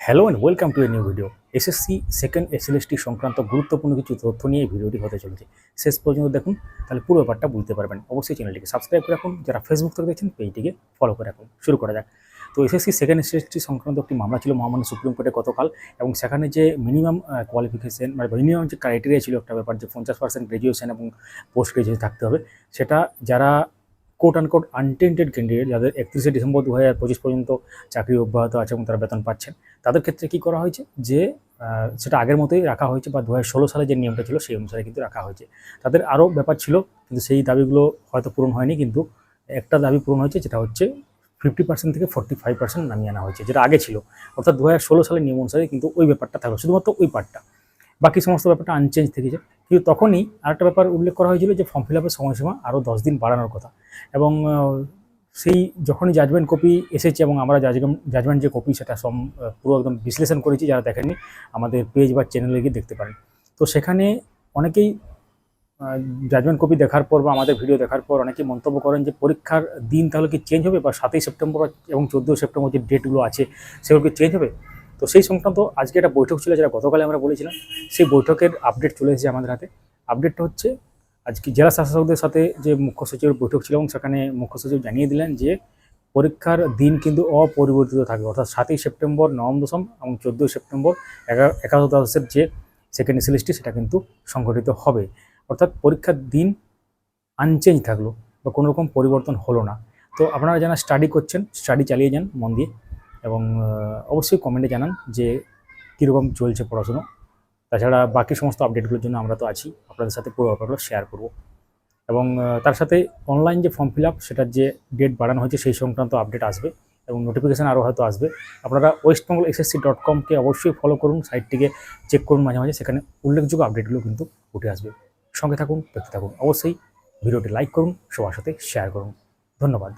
Hello and welcome to a new video SSC second SLST সংক্রান্ত গুরুত্বপূর্ণ কিছু তথ্য নিয়ে ভিডিওটি হতে চলেছে। শেষ পর্যন্ত দেখুন, তাহলে পুরো ব্যাপারটা বুঝতে পারবেন। অবশ্যই চ্যানেলটিকে সাবস্ক্রাইব করে রাখুন। যারা ফেসবুক থেকে দেখছেন, পেজটিকে ফলো করে রাখুন। শুরু করা যাক। তো এসএসসি সেকেন্ড এসএলএসটি সংক্রান্ত একটি মামলা ছিল মহামান্য সুপ্রিম কোর্টে গতকাল এবং সেখানে যে মিনিমাম কোয়ালিফিকেশন মানে মিনিমাম যে ক্রাইটেরিয়া ছিল একটা ব্যাপার, যে পঞ্চাশ পার্সেন্ট গ্র্যাজুয়েশন এবং পোস্ট গ্র্যাজুয়েশন থাকতে হবে, সেটা যারা quote and quote untainted candidate যাদের একত্রিশে ডিসেম্বর দু হাজার পঁচিশ পর্যন্ত চাকরি অব্যাহত আছে এবং তারা বেতন পাচ্ছেন। তাদের ক্ষেত্রে কী করা হয়েছে? যে সেটা আগের মতোই রাখা হয়েছে বা দু হাজার ষোলো সালে যে নিয়মটা ছিল সেই অনুসারে কিন্তু রাখা হয়েছে। তাদের আরও ব্যাপার ছিল, কিন্তু সেই দাবিগুলো হয়তো পূরণ হয়নি, কিন্তু একটা দাবি পূরণ হয়েছে যেটা হচ্ছে ফিফটি পার্সেন্ট থেকে ফোর্টি ফাইভ পার্সেন্ট নামিয়ে আনা হয়েছে, যেটা আগে ছিল। অর্থাৎ দু হাজার ষোলো সালের নিয়ম অনুসারে কিন্তু ওই ব্যাপারটা থাকল, শুধুমাত্র ওই পার্টটা। বাকি সমস্ত ব্যাপারটা আনচেঞ্জ থেকেছে। কিন্তু তখনই আরেকটা ব্যাপার উল্লেখ করা হয়েছিল যে ফর্ম ফিল আপের সময়সীমা আরও দশ দিন বাড়ানোর কথা। এবং সেই যখনই জাজমেন্ট কপি এসেছে এবং আমরা জাজমেন্ট যে কপি সেটা সম পুরো একদম বিশ্লেষণ করেছি, যারা দেখেননি আমাদের পেজ বা চ্যানেলে গিয়ে দেখতে পারেন। তো সেখানে অনেকেই জাজমেন্ট কপি দেখার পর বা আমাদের ভিডিও দেখার পর অনেকেই মন্তব্য করেন যে পরীক্ষার দিন তাহলে কি চেঞ্জ হবে? বা সাতই সেপ্টেম্বর এবং চোদ্দোই সেপ্টেম্বর যে ডেটগুলো আছে, সেগুলো কি চেঞ্জ হবে? তো সেই সংক্রান্ত আজকে একটা বৈঠক ছিল, যেটা গতকালে আমরা বলেছিলাম। সেই বৈঠকের আপডেট চলে এসেছে আমাদের হাতে। আপডেটটা হচ্ছে, আজকে জেলা শাসকদের সাথে যে মুখ্য সচিবের বৈঠক ছিল, এবং সেখানে মুখ্য সচিব জানিয়ে দিলেন যে, পরীক্ষার দিন কিন্তু অপরিবর্তিত থাকবে। অর্থাৎ সাতই সেপ্টেম্বর, নবম, দশম এবং চোদ্দোই সেপ্টেম্বর, এগারো, একাদশ দ্বাদশের যে সেকেন্ড এসএলএসটি সেটা কিন্তু সংগঠিত হবে। অর্থাৎ পরীক্ষার দিন আনচেঞ্জ থাকল বা কোনো রকম পরিবর্তন হলো না। তো আপনারা যারা স্টাডি করছেন স্টাডি চালিয়ে যান, মন দিয়ে। এবং অবশ্যই কমেন্টে জানান যে কীরকম চলছে পড়াশুনো। তাছাড়া বাকি সমস্ত আপডেটগুলোর জন্য আমরা তো আছি, আপনাদের সাথে পুরো ব্যাপারগুলো শেয়ার করব। এবং তার সাথে অনলাইন যে ফর্ম ফিল আপ সেটার যে ডেট বাড়ানো হয়েছে সেই সংক্রান্ত আপডেট আসবে এবং নোটিফিকেশান আরও হয়তো আসবে। আপনারা ওয়েস্টবেঙ্গল এসএসসি ডট কমকে অবশ্যই ফলো করুন সাইটটিকে চেক করুন মাঝে মাঝে, সেখানে উল্লেখযোগ্য আপডেটগুলো কিন্তু উঠে আসবে। সঙ্গে থাকুন, দেখতে থাকুন। অবশ্যই ভিডিওটি লাইক করুন, সবার সাথে শেয়ার করুন। ধন্যবাদ।